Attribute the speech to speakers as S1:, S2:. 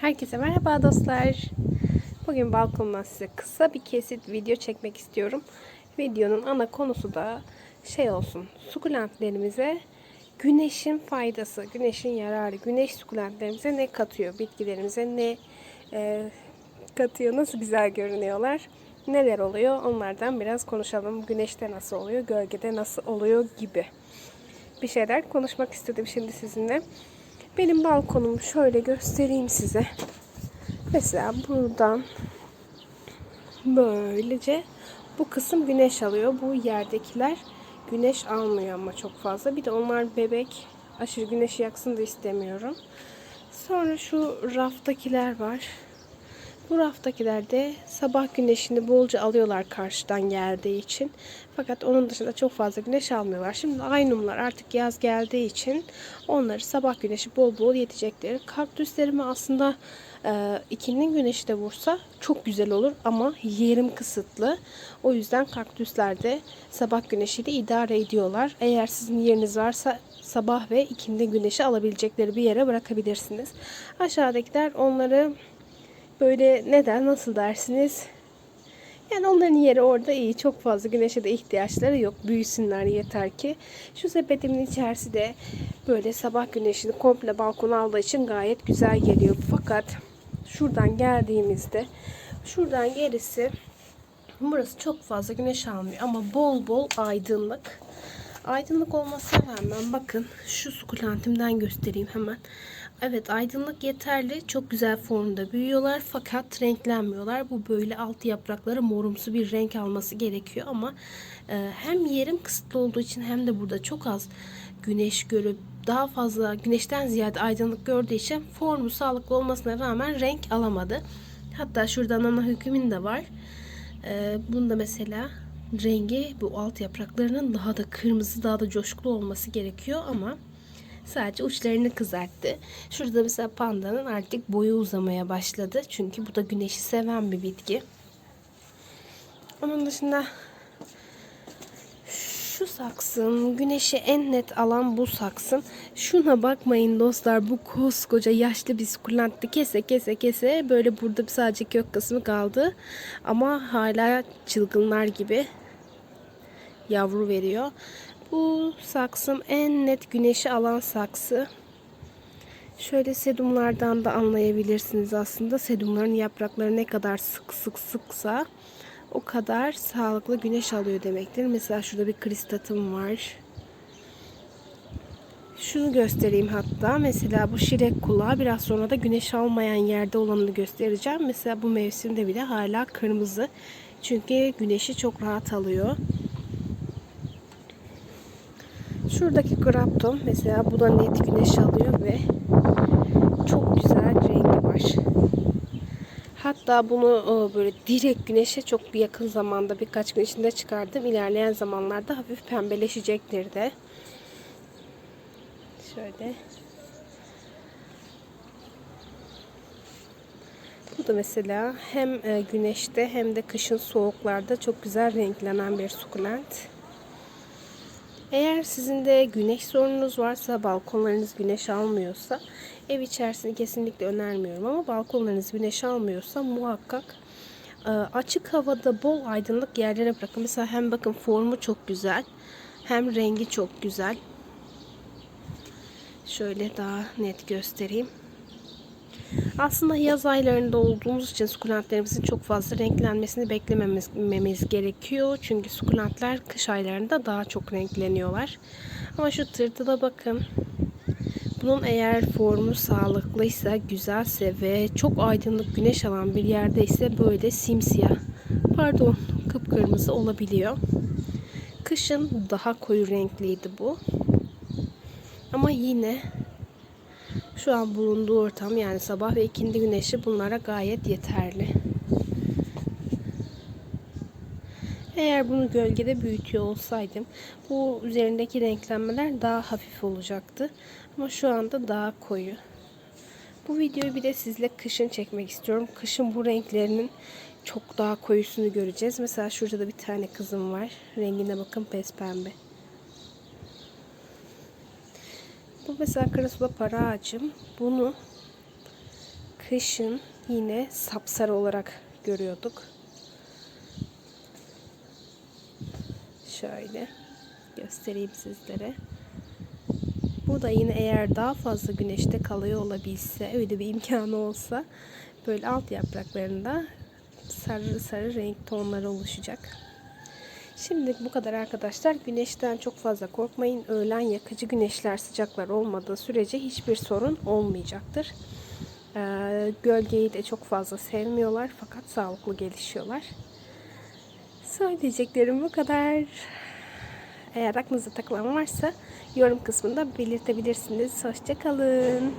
S1: Herkese merhaba dostlar. Bugün balkondan size kısa bir kesit video çekmek istiyorum. Videonun ana konusu da şey olsun. Sukulentlerimize güneşin faydası, güneşin yararı, güneş sukulentlerimize ne katıyor, bitkilerimize ne e, katıyor, nasıl güzel görünüyorlar, neler oluyor onlardan biraz konuşalım. Güneşte nasıl oluyor, gölgede nasıl oluyor gibi bir şeyler konuşmak istedim şimdi sizinle. Benim balkonumu şöyle göstereyim size. Mesela buradan böylece bu kısım güneş alıyor. Bu yerdekiler güneş almıyor ama çok fazla. Bir de onlar bebek. Aşırı güneşi yaksın da istemiyorum. Sonra şu raftakiler var. Bu raftakiler de sabah güneşini bolca alıyorlar karşıdan geldiği için. Fakat onun dışında çok fazla güneş almıyorlar. Şimdi aynumlar artık yaz geldiği için onları sabah güneşi bol bol yetecekleri. Kaktüslerimi aslında e, ikinin güneşi de vursa çok güzel olur ama yerim kısıtlı. O yüzden kaktüslerde sabah güneşiyle idare ediyorlar. Eğer sizin yeriniz varsa sabah ve ikindi güneşi alabilecekleri bir yere bırakabilirsiniz. Aşağıdakiler onları böyle neden nasıl dersiniz? Yani onların yeri orada iyi. Çok fazla güneşe de ihtiyaçları yok. Büyüsünler yeter ki. Şu sepetimin içerisi de böyle sabah güneşini komple balkona aldığı için gayet güzel geliyor. Fakat şuradan geldiğimizde şuradan gerisi burası çok fazla güneş almıyor ama bol bol aydınlık. Aydınlık olmasına rağmen bakın şu sukulentimden göstereyim hemen. Evet aydınlık yeterli. Çok güzel formda büyüyorlar fakat renklenmiyorlar. Bu böyle alt yaprakları morumsu bir renk alması gerekiyor ama e, hem yerim kısıtlı olduğu için hem de burada çok az güneş görüp daha fazla güneşten ziyade aydınlık gördüğü için formu sağlıklı olmasına rağmen renk alamadı. Hatta şuradan ana hükümün de var. E, bunda mesela rengi bu alt yapraklarının daha da kırmızı daha da coşkulu olması gerekiyor ama Sadece uçlarını kızarttı. Şurada mesela pandanın artık boyu uzamaya başladı. Çünkü bu da güneşi seven bir bitki. Onun dışında şu saksın güneşi en net alan bu saksın. Şuna bakmayın dostlar bu koskoca yaşlı bir sukulentti kese kese kese böyle burada sadece kök kısmı kaldı. Ama hala çılgınlar gibi yavru veriyor. Bu saksım en net güneşi alan saksı. Şöyle sedumlardan da anlayabilirsiniz aslında. Sedumların yaprakları ne kadar sık sık sıksa o kadar sağlıklı güneş alıyor demektir. Mesela şurada bir kristatım var. Şunu göstereyim hatta. Mesela bu şirek kulağı biraz sonra da güneş almayan yerde olanını göstereceğim. Mesela bu mevsimde bile hala kırmızı. Çünkü güneşi çok rahat alıyor. Şuradaki grapton mesela bu da net güneş alıyor ve çok güzel rengi var. Hatta bunu böyle direkt güneşe çok yakın zamanda birkaç gün içinde çıkardım. İlerleyen zamanlarda hafif pembeleşecektir de. Şöyle. Bu da mesela hem e, güneşte hem de kışın soğuklarda çok güzel renklenen bir sukulent. Eğer sizin de güneş sorununuz varsa, balkonlarınız güneş almıyorsa ev içerisini kesinlikle önermiyorum ama balkonlarınız güneş almıyorsa muhakkak e, açık havada bol aydınlık yerlere bırakın. Mesela hem bakın formu çok güzel hem rengi çok güzel. Şöyle daha net göstereyim. Aslında yaz aylarında olduğumuz için sukulentlerimizin çok fazla renklenmesini beklememiz gerekiyor. Çünkü sukulentler kış aylarında daha çok renkleniyorlar. Ama şu tırtıla bakın. Bunun eğer formu sağlıklıysa, güzelse ve çok aydınlık güneş alan bir yerde ise böyle simsiyah, pardon kıpkırmızı olabiliyor. Kışın daha koyu renkliydi bu. Ama yine şu an bulunduğu ortam yani sabah ve ikindi güneşi bunlara gayet yeterli. Eğer bunu gölgede büyütüyor olsaydım bu üzerindeki renklenmeler daha hafif olacaktı. Ama şu anda daha koyu. Bu videoyu bir de sizle kışın çekmek istiyorum. Kışın bu renklerinin çok daha koyusunu göreceğiz. Mesela şurada da bir tane kızım var. Rengine bakın pes pembe. Bu mesela karasula para ağacım. Bunu kışın yine sapsarı olarak görüyorduk. Şöyle göstereyim sizlere. Bu da yine eğer daha fazla güneşte kalıyor olabilse, öyle bir imkanı olsa böyle alt yapraklarında sarı sarı renk tonları oluşacak. Şimdi bu kadar arkadaşlar. Güneşten çok fazla korkmayın. Öğlen yakıcı güneşler, sıcaklar olmadığı sürece hiçbir sorun olmayacaktır. Ee, gölgeyi de çok fazla sevmiyorlar fakat sağlıklı gelişiyorlar. Söyleyeceklerim bu kadar. Eğer aklınıza takılan varsa yorum kısmında belirtebilirsiniz. Hoşçakalın.